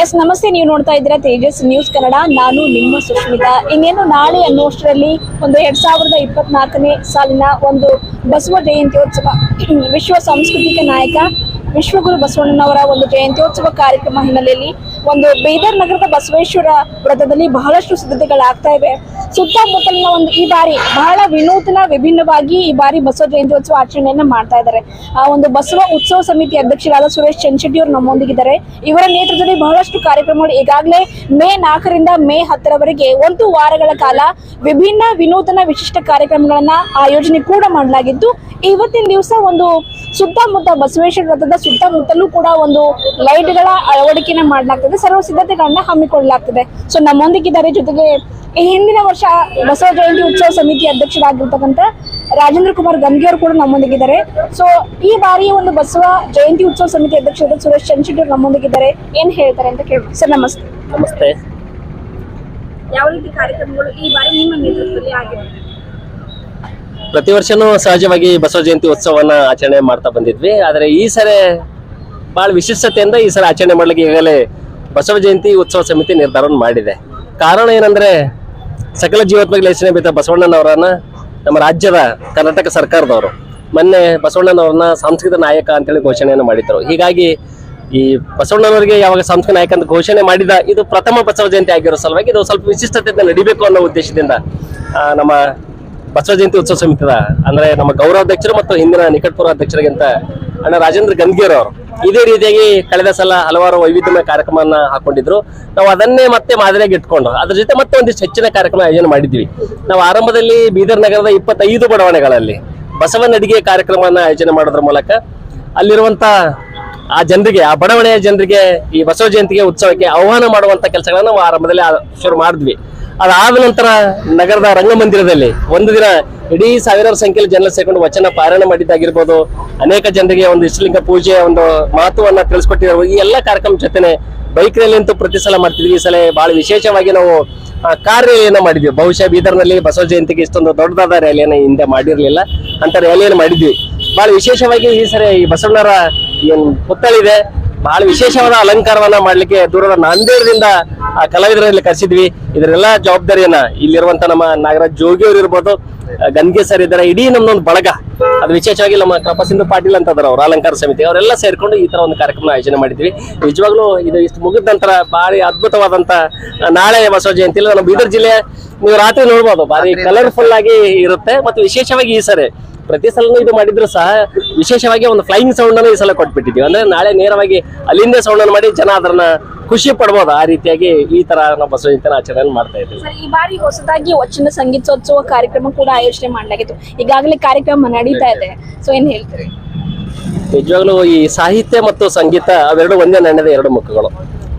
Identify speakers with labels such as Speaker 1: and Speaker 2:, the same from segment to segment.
Speaker 1: S ನಮಸ್ತೆ, ನೀವು ನೋಡ್ತಾ ಇದ್ದೀರಾ ತೇಜಸ್ ನ್ಯೂಸ್ ಕನ್ನಡ. ನಾನು ನಿಮ್ಮ ಸುಷ್ಮಿತಾ ಇನ್ನೇನು ನಾಳೆ ಅನ್ನೋಷ್ಟರಲ್ಲಿ ಒಂದು ಎರಡ್ ಸಾವಿರದ ಇಪ್ಪತ್ನಾಲ್ಕನೇ ಸಾಲಿನ ಒಂದು ಬಸವ ಜಯಂತ್ಯೋತ್ಸವ, ವಿಶ್ವ ಸಾಂಸ್ಕೃತಿಕ ನಾಯಕ ವಿಶ್ವಗುರು ಬಸವಣ್ಣನವರ ಒಂದು ಜಯಂತ್ಯೋತ್ಸವ ಕಾರ್ಯಕ್ರಮ ಹಿನ್ನೆಲೆಯಲ್ಲಿ ಒಂದು ಬೀದರ್ ನಗರದ ಬಸವೇಶ್ವರ ವ್ರತದಲ್ಲಿ ಬಹಳಷ್ಟು ಸಿದ್ಧತೆಗಳಾಗ್ತಾ ಇವೆ. ಸುತ್ತಮುತ್ತಲಿನ ಒಂದು ಈ ಬಾರಿ ಬಹಳ ವಿನೂತನ, ವಿಭಿನ್ನವಾಗಿ ಈ ಬಾರಿ ಬಸವ ಜಯಂತ್ಯೋತ್ಸವ ಆಚರಣೆಯನ್ನ ಮಾಡ್ತಾ ಇದ್ದಾರೆ. ಆ ಒಂದು ಬಸವ ಉತ್ಸವ ಸಮಿತಿ ಅಧ್ಯಕ್ಷರಾದ ಸುರೇಶ್ ಚನ್ಶೆಟ್ಟಿ ಅವರು ನಮ್ಮೊಂದಿಗಿದ್ದಾರೆ. ಇವರ ನೇತೃತ್ವದಲ್ಲಿ ಬಹಳಷ್ಟು ಕಾರ್ಯಕ್ರಮಗಳು ಈಗಾಗಲೇ ಮೇ ನಾಲ್ಕರಿಂದ ಮೇ ಹತ್ತರವರೆಗೆ ಒಂದು ವಾರಗಳ ಕಾಲ ವಿಭಿನ್ನ, ವಿನೂತನ ವಿಶಿಷ್ಟ ಕಾರ್ಯಕ್ರಮಗಳನ್ನ ಆಯೋಜನೆ ಕೂಡ ಮಾಡಲಾಗಿದ್ದು ಇವತ್ತಿನ ದಿವಸ ಒಂದು ಸುತ್ತಮುತ್ತ ಬಸವೇಶ್ವರ ವ್ರತದ ಸುತ್ತಮುತ್ತಲೂ ಕೂಡ ಒಂದು ಲೈಟ್ಗಳ ಅಳವಡಿಕೆನ ಮಾಡಲಾಗ್ತದೆ. ಸರ್ವ ಸಿದ್ಧತೆಗಳನ್ನ ಹಮ್ಮಿಕೊಳ್ಳಲಾಗ್ತದೆ. ಸೊ ನಮ್ಮೊಂದಿಗಿದ್ದಾರೆ ಜೊತೆಗೆ ಈ ಹಿಂದಿನ ವರ್ಷ ಬಸವ ಜಯಂತಿ ಉತ್ಸವ ಸಮಿತಿ ಅಧ್ಯಕ್ಷರಾಗಿರ್ತಕ್ಕಂಥ ರಾಜೇಂದ್ರ ಕುಮಾರ್ ಗಂಗೆ ಅವರು ಕೂಡ ನಮ್ಮೊಂದಿಗಿದ್ದಾರೆ. ಸೊ ಈ ಬಾರಿ ಒಂದು ಬಸವ ಜಯಂತಿ ಉತ್ಸವ ಸಮಿತಿ ಅಧ್ಯಕ್ಷರಾದ ಸುರೇಶ್ ಚಂದ್ರಶೆಟ್ಟಿ ಅವರು ನಮ್ಮೊಂದಿಗಿದ್ದಾರೆ. ಏನ್ ಹೇಳ್ತಾರೆ ಅಂತ ಕೇಳಿ ಸರ್ ನಮಸ್ತೆ.
Speaker 2: ನಮಸ್ತೆ.
Speaker 1: ಯಾವ ರೀತಿ ಕಾರ್ಯಕ್ರಮಗಳು ಈ ಬಾರಿ ನಿಮ್ಮ ನೇತೃತ್ವದಲ್ಲಿ ಆಗಿದೆ
Speaker 2: ಪ್ರತಿ ವರ್ಷನೂ ಸಹಜವಾಗಿ ಬಸವ ಜಯಂತಿ ಉತ್ಸವವನ್ನ ಆಚರಣೆ ಮಾಡ್ತಾ ಬಂದಿದ್ವಿ. ಆದರೆ ಈ ಸರಿ ಬಹಳ ವಿಶಿಷ್ಟತೆಯಿಂದ ಈ ಸಲ ಆಚರಣೆ ಮಾಡ್ಲಿಕ್ಕೆ ಈಗಾಗಲೇ ಬಸವ ಜಯಂತಿ ಉತ್ಸವ ಸಮಿತಿ ನಿರ್ಧಾರವನ್ನು ಮಾಡಿದೆ. ಕಾರಣ ಏನಂದ್ರೆ ಸಕಲ ಜೀವಾತ್ಮಕ ಲೇಖನೆ ಬಿದ್ದ ಬಸವಣ್ಣನವರನ್ನ ನಮ್ಮ ರಾಜ್ಯದ ಕರ್ನಾಟಕ ಸರ್ಕಾರದವರು. ಮೊನ್ನೆ ಬಸವಣ್ಣನವರನ್ನ ಸಾಂಸ್ಕೃತಿಕ ನಾಯಕ ಅಂತೇಳಿ ಘೋಷಣೆಯನ್ನು ಮಾಡಿದ್ರು. ಹೀಗಾಗಿ ಈ ಬಸವಣ್ಣನವರಿಗೆ ಯಾವಾಗ ಸಾಂಸ್ಕೃತಿಕ ನಾಯಕ ಅಂತ ಘೋಷಣೆ ಮಾಡಿದ ಇದು ಪ್ರಥಮ ಬಸವ ಜಯಂತಿ ಆಗಿರೋ ಸಲುವಾಗಿ ಇದು ಸ್ವಲ್ಪ ವಿಶಿಷ್ಟತೆಯಿಂದ ನಡಿಬೇಕು ಅನ್ನೋ ಉದ್ದೇಶದಿಂದ ನಮ್ಮ ಬಸವ ಜಯಂತಿ ಉತ್ಸವ ಸಮಿತಿದ, ಅಂದ್ರೆ ನಮ್ಮ ಗೌರವಾಧ್ಯಕ್ಷರು ಮತ್ತು ಹಿಂದಿನ ನಿಕಟಪೂರ್ವ ಅಧ್ಯಕ್ಷರಿಗಿಂತ ಅಣ್ಣ ರಾಜೇಂದ್ರ ಗಂಗೀರ್ ಅವರು ಇದೇ ರೀತಿಯಾಗಿ ಕಳೆದ ಸಲ ಹಲವಾರು ವೈವಿಧ್ಯಮಯ ಕಾರ್ಯಕ್ರಮವನ್ನ ಹಾಕೊಂಡಿದ್ರು. ನಾವು ಅದನ್ನೇ ಮತ್ತೆ ಮಾದರಿಯಾಗಿ ಇಟ್ಕೊಂಡು, ಅದ್ರ ಜೊತೆ ಮತ್ತೆ ಒಂದಿಷ್ಟು ಹೆಚ್ಚಿನ ಕಾರ್ಯಕ್ರಮ ಆಯೋಜನೆ ಮಾಡಿದ್ವಿ. ನಾವು ಆರಂಭದಲ್ಲಿ ಬೀದರ್ ನಗರದ ಇಪ್ಪತ್ತೈದು ಬಡಾವಣೆಗಳಲ್ಲಿ ಬಸವನ ಅಡಿಗೆ ಕಾರ್ಯಕ್ರಮವನ್ನ ಆಯೋಜನೆ ಮಾಡೋದ್ರ ಮೂಲಕ ಅಲ್ಲಿರುವಂತ ಆ ಜನರಿಗೆ, ಆ ಬಡಾವಣೆಯ ಜನರಿಗೆ ಈ ಬಸವ ಜಯಂತಿಗೆ ಉತ್ಸವಕ್ಕೆ ಆಹ್ವಾನ ಮಾಡುವಂತ ಕೆಲಸಗಳನ್ನ ನಾವು ಆರಂಭದಲ್ಲಿ ಶುರು ಮಾಡಿದ್ವಿ. ಅದಾದ ನಂತರ ನಗರದ ರಂಗಮಂದಿರದಲ್ಲಿ ಒಂದು ದಿನ ಇಡೀ ಸಾವಿರಾರು ಸಂಖ್ಯೆಯಲ್ಲಿ ಜನರು ಸೇರ್ಕೊಂಡು ವಚನ ಪಾರಾಯಣ ಮಾಡಿದ್ದಾಗಿರ್ಬೋದು, ಅನೇಕ ಜನರಿಗೆ ಒಂದು ಇಷ್ಟಲಿಂಗ ಪೂಜೆಯ ಒಂದು ಮಹತ್ವವನ್ನು ತಿಳಿಸ್ಕೊಟ್ಟಿರೋ ಈ ಎಲ್ಲ ಕಾರ್ಯಕ್ರಮ ಜೊತೆನೆ ಬೈಕ್ ರ್ಯಾಲಿ ಅಂತೂ ಪ್ರತಿ ಸಲ ಮಾಡ್ತಿದ್ವಿ. ಈ ಸಲ ಬಹಳ ವಿಶೇಷವಾಗಿ ನಾವು ಕಾರ್ ರ್ಯಾಲಿಯನ್ನು ಮಾಡಿದ್ವಿ. ಬಹುಶಃ ಬೀದರ್ನಲ್ಲಿ ಬಸವ ಜಯಂತಿಗೆ ಇಷ್ಟೊಂದು ದೊಡ್ಡದಾದ ರ್ಯಾಲಿಯನ್ನು ಹಿಂದೆ ಮಾಡಿರಲಿಲ್ಲ. ಅಂತ ರ್ಯಾಲಿಯನ್ನು ಮಾಡಿದ್ವಿ. ಬಹಳ ವಿಶೇಷವಾಗಿ ಈ ಸರಿ ಈ ಬಸವಣ್ಣರ ಏನು ಪುತ್ಥಳಿದೆ ಬಹಳ ವಿಶೇಷವಾದ ಅಲಂಕಾರವನ್ನ ಮಾಡ್ಲಿಕ್ಕೆ ದೂರದ ನಾಂದೇಡದಿಂದ ಆ ಕಲಾವಿದರಲ್ಲಿ ಕರೆಸಿದ್ವಿ. ಇದರೆಲ್ಲ ಜವಾಬ್ದಾರಿಯನ್ನ ಇಲ್ಲಿರುವಂತ ನಮ್ಮ ನಾಗರಾಜ್ ಜೋಗಿ ಅವರು ಇರ್ಬೋದು ಗಂಗೆ ಗನ್ಗೆ ಸರ್ ಇದ್ದಾರೆ ಇಡೀ ನಮ್ದೊಂದು ಬಳಗ. ಅದು ವಿಶೇಷವಾಗಿ ನಮ್ಮ ಕೃಪಸಿಂಧು ಪಾಟೀಲ್ ಅಂತ ಅವ್ರ ಅವ್ರು ಅಲಂಕಾರ ಸಮಿತಿ ಅವರೆಲ್ಲ ಸೇರ್ಕೊಂಡು ಈ ತರ ಒಂದು ಕಾರ್ಯಕ್ರಮ ಆಯೋಜನೆ ಮಾಡಿದ್ವಿ. ನಿಜವಾಗ್ಲೂ ಇದು ಇಷ್ಟು ಮುಗಿದ ನಂತರ ಬಾರಿ ಅದ್ಭುತವಾದಂತ ನಾಳೆ ಬಸವ ಜಯಂತಿ ನಮ್ಮ ಬೀದರ್ ಜಿಲ್ಲೆ ನೀವು ರಾತ್ರಿ ನೋಡ್ಬೋದು ಬಾರಿ ಕಲರ್ಫುಲ್ ಆಗಿ ಇರುತ್ತೆ. ಮತ್ತು ವಿಶೇಷವಾಗಿ ಈ ಸರಿ ಪ್ರತಿ ಸಲನೂ ಇದು ಮಾಡಿದ್ರು ಸಹ ವಿಶೇಷವಾಗಿ ಒಂದು ಫ್ಲೈಯಿಂಗ್ ಸೌಂಡ್ ಅನ್ನು ಈ ಸಲ ಕೊಟ್ಬಿಟ್ಟಿದ್ವಿ. ಅಂದ್ರೆ ನಾಳೆ ನೇರವಾಗಿ ಅಲ್ಲಿಂದ ಸೌಂಡ್ ಅನ್ನು ಮಾಡಿ ಜನ ಅದನ್ನ ಖುಷಿ ಪಡ್ಬೋದು ಆ ರೀತಿಯಾಗಿ ಈ ತರ ನಾವು ಆಚರಣೆ ಮಾಡ್ತಾ ಇದ್ದೀವಿ.
Speaker 1: ಸರ್ ಈ ಬಾರಿ ಹೊಸದಾಗಿ ವಚನ ಸಂಗೀತೋತ್ಸವ ಕಾರ್ಯಕ್ರಮ ಕೂಡ ಆಯೋಜನೆ ಮಾಡಲಾಗಿತ್ತು. ಈಗಾಗಲೇ ಕಾರ್ಯಕ್ರಮ ನಡೀತಾ ಇದೆ. ಸೊ ಏನ್ ಹೇಳ್ತೀರಿ?
Speaker 2: ನಿಜವಾಗ್ಲೂ ಈ ಸಾಹಿತ್ಯ ಮತ್ತು ಸಂಗೀತ ಅವೆರಡು ಒಂದೇ ನಡೆದ ಎರಡು ಮುಖಗಳು.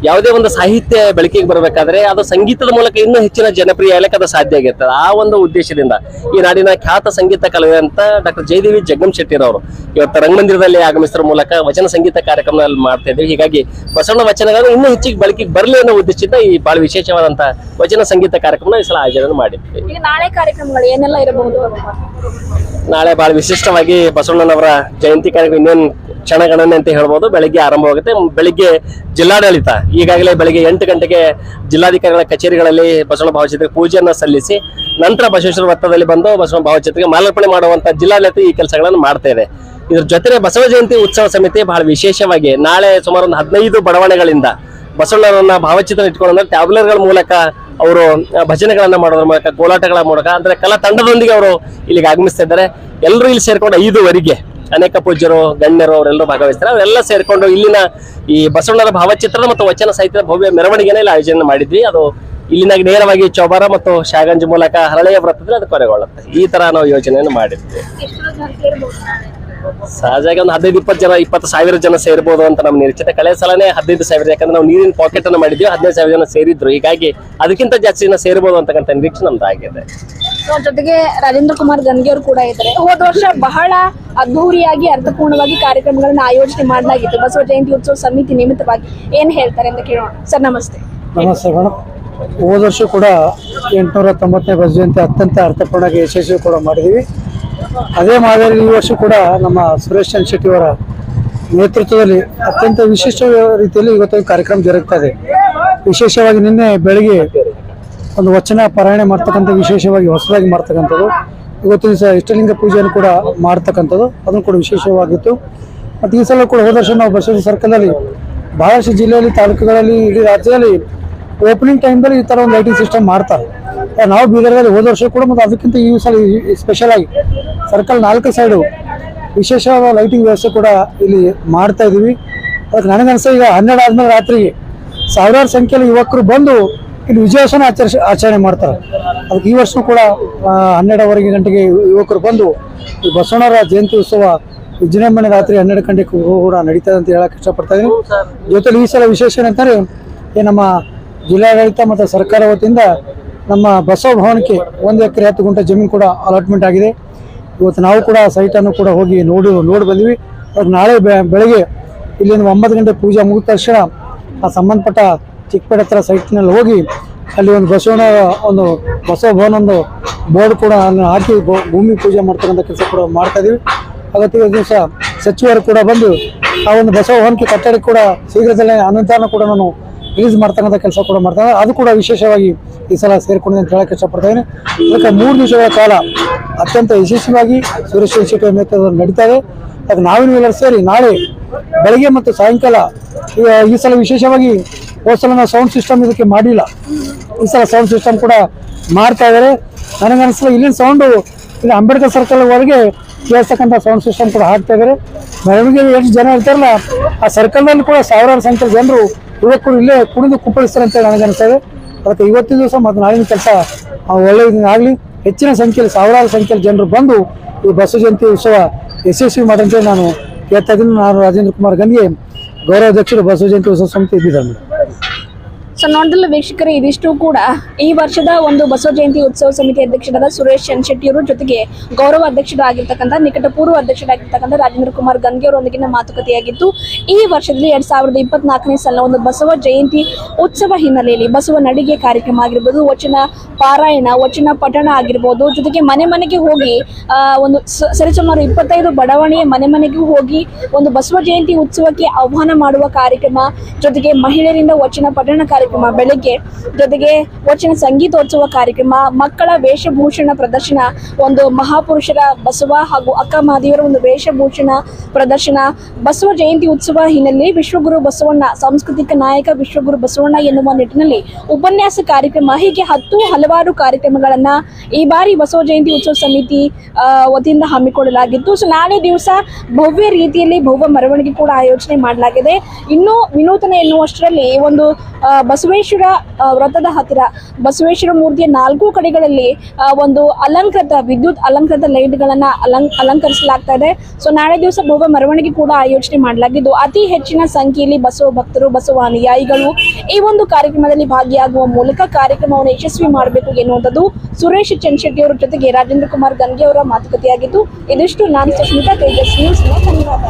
Speaker 2: ಯಾವುದೇ ಒಂದು ಸಾಹಿತ್ಯ ಬೆಳಕಿಗೆ ಬರಬೇಕಾದ್ರೆ ಅದು ಸಂಗೀತದ ಮೂಲಕ ಇನ್ನೂ ಹೆಚ್ಚಿನ ಜನಪ್ರಿಯ ಆಗಲಿಕ್ಕೆ ಅದು ಸಾಧ್ಯ ಆಗಿರ್ತದೆ. ಆ ಒಂದು ಉದ್ದೇಶದಿಂದ ಈ ನಾಡಿನ ಖ್ಯಾತ ಸಂಗೀತ ಕಲಾವಿದ ಅಂತ ಡಾಕ್ಟರ್ ಜಯದೇವಿ ಶೆಟ್ಟಿ ಶೆಟ್ಟಿರವರು ಇವತ್ತು ರಂಗಮಂದಿರದಲ್ಲಿ ಆಗಮಿಸಿದ್ರ ಮೂಲಕ ವಚನ ಸಂಗೀತ ಕಾರ್ಯಕ್ರಮದಲ್ಲಿ ಮಾಡ್ತಾ ಇದ್ದೀವಿ ಹೀಗಾಗಿ ಬಸವಣ್ಣ ವಚನಗಳನ್ನು ಇನ್ನೂ ಹೆಚ್ಚಿಗೆ ಬೆಳಕಿಗೆ ಬರಲಿ ಅನ್ನೋ ಉದ್ದೇಶದಿಂದ ಈ ಬಹಳ ವಿಶೇಷವಾದಂತ ವಚನ ಸಂಗೀತ ಕಾರ್ಯಕ್ರಮ ಈ ಸಲ ಆಯೋಜನೆ ಮಾಡಿದ್ವಿ
Speaker 1: ನಾಳೆ ಕಾರ್ಯಕ್ರಮಗಳು ಏನೆಲ್ಲ ಇರಬಹುದು?
Speaker 2: ನಾಳೆ ಬಹಳ ವಿಶಿಷ್ಟವಾಗಿ ಬಸವಣ್ಣನವರ ಜಯಂತಿ ಕಾರ್ಯಕ್ರಮ ಇನ್ನೇನು ಕ್ಷಣಗಣನೆ ಅಂತ ಹೇಳ್ಬೋದು. ಬೆಳಿಗ್ಗೆ ಆರಂಭವಾಗುತ್ತೆ. ಬೆಳಿಗ್ಗೆ ಜಿಲ್ಲಾಡಳಿತ ಈಗಾಗಲೇ ಬೆಳಿಗ್ಗೆ ಎಂಟು ಗಂಟೆಗೆ ಜಿಲ್ಲಾಧಿಕಾರಿಗಳ ಕಚೇರಿಗಳಲ್ಲಿ ಬಸವಣ್ಣ ಭಾವಚಿತ್ರಕ್ಕೆ ಪೂಜೆಯನ್ನು ಸಲ್ಲಿಸಿ ನಂತರ ಬಸವೇಶ್ವರ ವೃತ್ತದಲ್ಲಿ ಬಂದು ಬಸವಣ್ಣ ಭಾವಚಿತ್ರಕ್ಕೆ ಮಾಲಾರ್ಪಣೆ ಮಾಡುವಂತ ಜಿಲ್ಲಾಡಳಿತ ಈ ಕೆಲಸಗಳನ್ನು ಮಾಡ್ತಾ ಇದೆ. ಇದ್ರ ಜೊತೆಗೆ ಬಸವ ಜಯಂತಿ ಉತ್ಸವ ಸಮಿತಿ ಬಹಳ ವಿಶೇಷವಾಗಿ ನಾಳೆ ಸುಮಾರು ಒಂದು ಹದಿನೈದು ಬಡಾವಣೆಗಳಿಂದ ಬಸವಣ್ಣರನ್ನ ಭಾವಚಿತ್ರ ಇಟ್ಕೊಂಡು ಟ್ಯಾಬ್ಲೆಟ್ಗಳ ಮೂಲಕ ಅವರು ಭಜನೆಗಳನ್ನ ಮಾಡೋದ್ರ ಮೂಲಕ, ಕೋಲಾಟಗಳ ಮೂಲಕ, ಅಂದ್ರೆ ಕಲಾ ತಂಡದೊಂದಿಗೆ ಅವರು ಇಲ್ಲಿಗೆ ಆಗಮಿಸ್ತಾ ಇದ್ದಾರೆ. ಎಲ್ಲರೂ ಇಲ್ಲಿ ಸೇರ್ಕೊಂಡು ಐದುವರೆಗೆ ಅನೇಕ ಪೂಜ್ಯರು, ಗಣ್ಯರು ಅವರೆಲ್ಲರೂ ಭಾಗವಹಿಸ್ತಾರೆ. ಅವರೆಲ್ಲ ಸೇರ್ಕೊಂಡು ಇಲ್ಲಿನ ಈ ಬಸವಣ್ಣರ ಭಾವಚಿತ್ರ ಮತ್ತು ವಚನ ಸಾಹಿತ್ಯದ ಭವ್ಯ ಮೆರವಣಿಗೆನ ಇಲ್ಲಿ ಆಯೋಜನೆ ಮಾಡಿದ್ವಿ. ಅದು ಇಲ್ಲಿನ ನೇರವಾಗಿ ಚೌಬಾರ ಮತ್ತು ಶಾಗಂಜ್ ಮೂಲಕ ಹರಳೆಯ ವೃತ್ತದಲ್ಲಿ ಅದು ಕೊನೆಗೊಳ್ಳುತ್ತೆ. ಈ ತರ ನಾವು ಯೋಜನೆಯನ್ನು ಮಾಡಿದ್ವಿ. ಸಹಜವಾಗಿ ಒಂದು ಹದಿನೈದು, ಇಪ್ಪತ್ತು ಜನ, ಇಪ್ಪತ್ತು ಸಾವಿರ ಜನ ಸೇರ್ಬೋದು ಅಂತ ನಮ್ಮ ನಿರೀಕ್ಷಿತ. ಕಳೆದ ಸಲನೇ ಹದಿನೈದು ಸಾವಿರ, ಯಾಕಂದ್ರೆ ನಾವು ನೀರಿನ ಪಾಕೆಟ್ ಅನ್ನು ಮಾಡಿದ್ವಿ. ಹದಿನೈದು ಸಾವಿರ ಜನ ಸೇರಿದ್ರು. ಹೀಗಾಗಿ ಅದಕ್ಕಿಂತ ಜಾಸ್ತಿ ಜನ ಸೇರ್ಬೋದು ಅಂತಕ್ಕಂಥ ನಿರೀಕ್ಷೆ ನಮ್ದು
Speaker 1: ಸೊ ಜೊತೆಗೆ ರಾಜೇಂದ್ರ ಕುಮಾರ್ ಅವರು ಕೂಡ ಇದ್ದಾರೆ. ಹೋದ ವರ್ಷ ಬಹಳ ಅದ್ಧೂರಿಯಾಗಿ, ಅರ್ಥಪೂರ್ಣವಾಗಿ ಕಾರ್ಯಕ್ರಮಗಳನ್ನ ಆಯೋಜನೆ ಮಾಡಲಾಗಿತ್ತು. ಬಸವ ಜಯಂತಿ ಉತ್ಸವ ಸಮಿತಿ ನಿಮಿತ್ತವಾಗಿ ಏನ್ ಹೇಳ್ತಾರೆ ಅಂತ ಕೇಳೋಣ. ಸರ್, ನಮಸ್ತೆ.
Speaker 3: ನಮಸ್ತೆ ಮೇಡಮ್ ಹೋದ ವರ್ಷ ಕೂಡ ಎಂಟುನೂರ ತೊಂಬತ್ತನೇ ಬಸ್ ಜಯಂತಿ ಅತ್ಯಂತ ಅರ್ಥಪೂರ್ಣವಾಗಿ ಯಶಸ್ವಿ ಕೂಡ ಮಾಡಿದೀವಿ. ಅದೇ ಮಾದರಿ ಈ ವರ್ಷ ಕೂಡ ನಮ್ಮ ಸುರೇಶ್ ಚಂದ್ರ ಶೆಟ್ಟಿ ಅವರ ನೇತೃತ್ವದಲ್ಲಿ ಅತ್ಯಂತ ವಿಶಿಷ್ಟ ರೀತಿಯಲ್ಲಿ ಇವತ್ತು ಕಾರ್ಯಕ್ರಮ ಜರುಗ್ತಾ ವಿಶೇಷವಾಗಿ ನಿನ್ನೆ ಬೆಳಗ್ಗೆ ಒಂದು ವಚನ ಪಾರಾಯಣ ಮಾಡ್ತಕ್ಕಂಥ ವಿಶೇಷವಾಗಿ ಹೊಸದಾಗಿ ಮಾಡ್ತಕ್ಕಂಥದ್ದು. ಇವತ್ತಿನ ದಿವಸ ಇಷ್ಟಲಿಂಗ ಪೂಜೆಯನ್ನು ಕೂಡ ಮಾಡ್ತಕ್ಕಂಥದ್ದು. ಅದನ್ನು ಕೂಡ ವಿಶೇಷವಾಗಿತ್ತು. ಮತ್ತು ಈ ಸಲ ಕೂಡ ಹೋದ ವರ್ಷ ನಾವು ಬಸವ ಸರ್ಕಲಲ್ಲಿ ಬಹಳಷ್ಟು ಜಿಲ್ಲೆಯಲ್ಲಿ, ತಾಲೂಕುಗಳಲ್ಲಿ, ಇಡೀ ರಾಜ್ಯದಲ್ಲಿ ಓಪನಿಂಗ್ ಟೈಮ್ದಲ್ಲಿ ಈ ಥರ ಒಂದು ಲೈಟಿಂಗ್ ಸಿಸ್ಟಮ್ ಮಾಡ್ತಾರೆ. ನಾವು ಬೀದರ್ದಲ್ಲಿ ಹೋದ ವರ್ಷ ಕೂಡ ಮತ್ತು ಅದಕ್ಕಿಂತ ಈ ಸಲ ಸ್ಪೆಷಲ್ ಆಗಿ ಸರ್ಕಲ್ ನಾಲ್ಕು ಸೈಡು ವಿಶೇಷವಾದ ಲೈಟಿಂಗ್ ವ್ಯವಸ್ಥೆ ಕೂಡ ಇಲ್ಲಿ ಮಾಡ್ತಾ ಇದ್ದೀವಿ ಅದಕ್ಕೆ ನನಗನ್ಸ ಈಗ ಹನ್ನೆರಡು ಆದಮೇಲೆ ರಾತ್ರಿ ಸಾವಿರಾರು ಸಂಖ್ಯೆಯಲ್ಲಿ ಯುವಕರು ಬಂದು ಇಲ್ಲಿ ವಿಜಯೋತ್ಸವ ಆಚರಿಸ ಆಚರಣೆ ಮಾಡ್ತಾರೆ. ಅದಕ್ಕೆ ಈ ವರ್ಷ ಕೂಡ ಹನ್ನೆರಡುವರೆಗೆ ಗಂಟೆಗೆ ಯುವಕರು ಬಂದು ಈ ಬಸವಣ್ಣರ ಜಯಂತಿ ಉತ್ಸವ ವಿಜೃಂಭಣೆ ರಾತ್ರಿ ಹನ್ನೆರಡು ಗಂಟೆಗೆ ಕೂಡ ನಡೀತದೆ ಅಂತ ಹೇಳಕ್ಕೆ ಇಷ್ಟಪಡ್ತಾ ಇದ್ದೀನಿ. ಜೊತೆಲಿ ಈ ಸಲ ವಿಶೇಷ ಏನಂತಂದರೆ ನಮ್ಮ ಜಿಲ್ಲಾಡಳಿತ ಮತ್ತು ಸರ್ಕಾರ ವತಿಯಿಂದ ನಮ್ಮ ಬಸವ ಭವನಕ್ಕೆ ಒಂದು ಎಕರೆ ಹತ್ತು ಗುಂಟೆ ಜಮೀನು ಕೂಡ ಅಲಾಟ್ಮೆಂಟ್ ಆಗಿದೆ. ಇವತ್ತು ನಾವು ಕೂಡ ಸೈಟನ್ನು ಕೂಡ ಹೋಗಿ ನೋಡಿ ನೋಡಿ ಬಂದ್ವಿ. ಅದಕ್ಕೆ ನಾಳೆ ಬೆಳಗ್ಗೆ ಇಲ್ಲಿಂದ ಒಂಬತ್ತು ಗಂಟೆ ಪೂಜೆ ಮುಗಿದ ತಕ್ಷಣ ಆ ಸಂಬಂಧಪಟ್ಟ ಚಿಕ್ಕಪೇಟೆ ಹತ್ರ ಸೈಟ್ನಲ್ಲಿ ಹೋಗಿ ಅಲ್ಲಿ ಒಂದು ಬಸವನ ಒಂದು ಬಸವ ಭವನ ಒಂದು ಬೋರ್ಡ್ ಕೂಡ ಹಾಕಿ ಭೂಮಿ ಪೂಜೆ ಮಾಡ್ತಕ್ಕಂಥ ಕೆಲಸ ಕೂಡ ಮಾಡ್ತಾ ಇದೀವಿ. ಅವತ್ತಿನ ದಿವಸ ಸಚಿವರು ಕೂಡ ಬಂದು ಆ ಒಂದು ಬಸವ ಭವನಕ್ಕೆ ಕಟ್ಟಡಕ್ಕೆ ಕೂಡ ಶೀಘ್ರದಲ್ಲೇ ಅನುದಾನ ಕೂಡ ನಾನು ರಿಲೀಸ್ ಮಾಡ್ತಕ್ಕಂಥ ಕೆಲಸ ಕೂಡ ಮಾಡ್ತಾರೆ ಅದು ಕೂಡ ವಿಶೇಷವಾಗಿ ಈ ಸಲ ಸೇರ್ಕೊಂಡಿದೆ ಅಂತ ಹೇಳಕ್ಕೆ ಇಷ್ಟಪಡ್ತಾ ಇದ್ದೀನಿ. ಅದಕ್ಕೆ ಮೂರು ದಿವಸಗಳ ಕಾಲ ಅತ್ಯಂತ ಯಶಸ್ವಿಯಾಗಿ ಸುರೇಶ್ ಇನ್ಸ್ಟಿಟ್ಯೂಟ್ ನೇತೃತ್ವದಲ್ಲಿ ನಡೀತಾ ಇದೆ. ಅದಕ್ಕೆ ನಾವಿನ ಸೇರಿ ನಾಳೆ ಬೆಳಗ್ಗೆ ಮತ್ತು ಸಾಯಂಕಾಲ ಈ ಸಲ ವಿಶೇಷವಾಗಿ ಹೋದ ಸಲ ನಾವು ಸೌಂಡ್ ಸಿಸ್ಟಮ್ ಇದಕ್ಕೆ ಮಾಡಿಲ್ಲ. ಈ ಸಲ ಸೌಂಡ್ ಸಿಸ್ಟಮ್ ಕೂಡ ಮಾಡ್ತಾ ಇದ್ದಾರೆ ನನಗನ್ನಿಸ್ತದೆ ಇಲ್ಲಿನ ಸೌಂಡು ಇಲ್ಲಿ ಅಂಬೇಡ್ಕರ್ ಸರ್ಕಲ್ ವರೆಗೆ ಸೌಂಡ್ ಸಿಸ್ಟಮ್ ಕೂಡ ಹಾಕ್ತಾ ಇದ್ದಾರೆ ಮೆರವಣಿಗೆ ಎಷ್ಟು ಜನ ಇರ್ತಾರಲ್ಲ, ಆ ಸರ್ಕಲ್ನಲ್ಲಿ ಕೂಡ ಸಾವಿರಾರು ಸಂಖ್ಯೆಯ ಜನರು ಯುವಕರು ಇಲ್ಲೇ ಕುಣಿದು ಕುಪ್ಪಳಿಸ್ತಾರೆ ಅಂತ ನನಗೆ ಅನಿಸ್ತಾ ಇದೆ. ಅದಕ್ಕೆ ಇವತ್ತಿನ ದಿವಸ ಮತ್ತು ನಾಳಿನ ಕೆಲಸ ಒಳ್ಳೆಯದಾಗಲಿ ಹೆಚ್ಚಿನ ಸಂಖ್ಯೆಯಲ್ಲಿ, ಸಾವಿರಾರು ಸಂಖ್ಯೆಯಲ್ಲಿ ಜನರು ಬಂದು ಈ ಬಸವ ಜಯಂತಿ ಉತ್ಸವ ಯಶಸ್ವಿ ಮಾಡಂತೆ ನಾನು ಕೇಳ್ತಾ ಇದ್ದೀನಿ. ನಾನು ರಾಜೇಂದ್ರ ಕುಮಾರ್ ಗನ್ಗೆ ಗೌರವಾಧ್ಯಕ್ಷರು ಬಸವ ಜಯಂತಿ ಉತ್ಸವ ಸಮಿತಿ ಇದ್ದಿದ್ದಾರೆ
Speaker 1: ಸೊ ನೋಡಿದ್ರಲ್ಲ ವೀಕ್ಷಕರೇ, ಇದಿಷ್ಟು ಕೂಡ ಈ ವರ್ಷದ ಒಂದು ಬಸವ ಜಯಂತಿ ಉತ್ಸವ ಸಮಿತಿ ಅಧ್ಯಕ್ಷರಾದ ಸುರೇಶ್ ಶೆಟ್ಟಿಯವರು ಜೊತೆಗೆ ಗೌರವ ಅಧ್ಯಕ್ಷರಾಗಿರ್ತಕ್ಕಂಥ, ನಿಕಟಪೂರ್ವ ಅಧ್ಯಕ್ಷರಾಗಿರ್ತಕ್ಕಂಥ ರಾಜೇಂದ್ರ ಕುಮಾರ್ ಗಂಗೆ ಅವರೊಂದಿಗಿನ ಮಾತುಕತೆಯಾಗಿತ್ತು. ಈ ವರ್ಷದಲ್ಲಿ ಎರಡ್ ಸಾವಿರದ ಇಪ್ಪತ್ನಾಲ್ಕನೇ ಸಾಲಿನ ಒಂದು ಬಸವ ಜಯಂತಿ ಉತ್ಸವ ಹಿನ್ನೆಲೆಯಲ್ಲಿ ಬಸವ ನಡಿಗೆ ಕಾರ್ಯಕ್ರಮ ಆಗಿರ್ಬೋದು, ವಚನ ಪಾರಾಯಣ, ವಚನ ಪಠಣ ಆಗಿರ್ಬೋದು, ಜೊತೆಗೆ ಮನೆ ಮನೆಗೆ ಹೋಗಿ ಒಂದು ಸರಿಸುಮಾರು ಇಪ್ಪತ್ತೈದು ಬಡಾವಣೆಯ ಮನೆ ಮನೆಗೂ ಹೋಗಿ ಒಂದು ಬಸವ ಜಯಂತಿ ಉತ್ಸವಕ್ಕೆ ಆಹ್ವಾನ ಮಾಡುವ ಕಾರ್ಯಕ್ರಮ, ಜೊತೆಗೆ ಮಹಿಳೆಯರಿಂದ ವಚನ ಪಠಣ ಕಾರ್ಯಕ್ರಮ, ಬೆಳಗ್ಗೆ ಜೊತೆಗೆ ವಚನ ಸಂಗೀತೋತ್ಸವ ಕಾರ್ಯಕ್ರಮ, ಮಕ್ಕಳ ವೇಷಭೂಷಣ ಪ್ರದರ್ಶನ, ಒಂದು ಮಹಾಪುರುಷರ ಬಸವ ಹಾಗೂ ಅಕ್ಕ ಮಹಾದೇವರ ಒಂದು ವೇಷಭೂಷಣ ಪ್ರದರ್ಶನ, ಬಸವ ಜಯಂತಿ ಉತ್ಸವ ಹಿನ್ನೆಲೆ ವಿಶ್ವಗುರು ಬಸವಣ್ಣ, ಸಾಂಸ್ಕೃತಿಕ ನಾಯಕ ವಿಶ್ವಗುರು ಬಸವಣ್ಣ ಎನ್ನುವ ನಿಟ್ಟಿನಲ್ಲಿ ಉಪನ್ಯಾಸ ಕಾರ್ಯಕ್ರಮ, ಹೀಗೆ ಹತ್ತು ಹಲವಾರು ಕಾರ್ಯಕ್ರಮಗಳನ್ನ ಈ ಬಾರಿ ಬಸವ ಜಯಂತಿ ಉತ್ಸವ ಸಮಿತಿ ವತಿಯಿಂದ ಹಮ್ಮಿಕೊಳ್ಳಲಾಗಿತ್ತು. ಸೊ ನಾಳೆ ದಿವಸ ಭವ್ಯ ರೀತಿಯಲ್ಲಿ ಭವ್ಯ ಮೆರವಣಿಗೆ ಕೂಡ ಆಯೋಜನೆ ಮಾಡಲಾಗಿದೆ. ಇನ್ನು ವಿನೂತನ ಎನ್ನುವಷ್ಟರಲ್ಲಿ ಒಂದು ಬಸವೇಶ್ವರ ವ್ರತದ ಹತ್ತಿರ, ಬಸವೇಶ್ವರ ಮೂರ್ತಿಯ ನಾಲ್ಕು ಕಡೆಗಳಲ್ಲಿ ಒಂದು ಅಲಂಕೃತ, ವಿದ್ಯುತ್ ಅಲಂಕೃತ ಲೈಟ್ಗಳನ್ನ ಅಲಂ, ಅಲಂಕರಿಸಲಾಗ್ತಾ ಇದೆ. ಸೊ ನಾಳೆ ದಿವಸ ಭವ್ಯ ಮೆರವಣಿಗೆ ಕೂಡ ಆಯೋಜನೆ ಮಾಡಲಾಗಿದ್ದು ಅತಿ ಹೆಚ್ಚಿನ ಸಂಖ್ಯೆಯಲ್ಲಿ ಬಸವ ಭಕ್ತರು, ಬಸವ ಅನುಯಾಯಿಗಳು ಈ ಒಂದು ಕಾರ್ಯಕ್ರಮದಲ್ಲಿ ಭಾಗಿಯಾಗುವ ಮೂಲಕ ಕಾರ್ಯಕ್ರಮವನ್ನು ಯಶಸ್ವಿ ಮಾಡಬೇಕು ಎನ್ನುವಂಥದ್ದು ಸುರೇಶ್ ಚನ್ಶೆಟ್ಟಿ ಅವರ ಜೊತೆಗೆ ರಾಜೇಂದ್ರ ಕುಮಾರ್ ಗನ್ಗೆ ಅವರ ಮಾತುಕತೆಯಾಗಿದ್ದು, ಇದಿಷ್ಟು. ನಾನು ಸುಷ್ಮಿತಾ ತೇಜಸ್ ನ್ಯೂಸ್. ಧನ್ಯವಾದ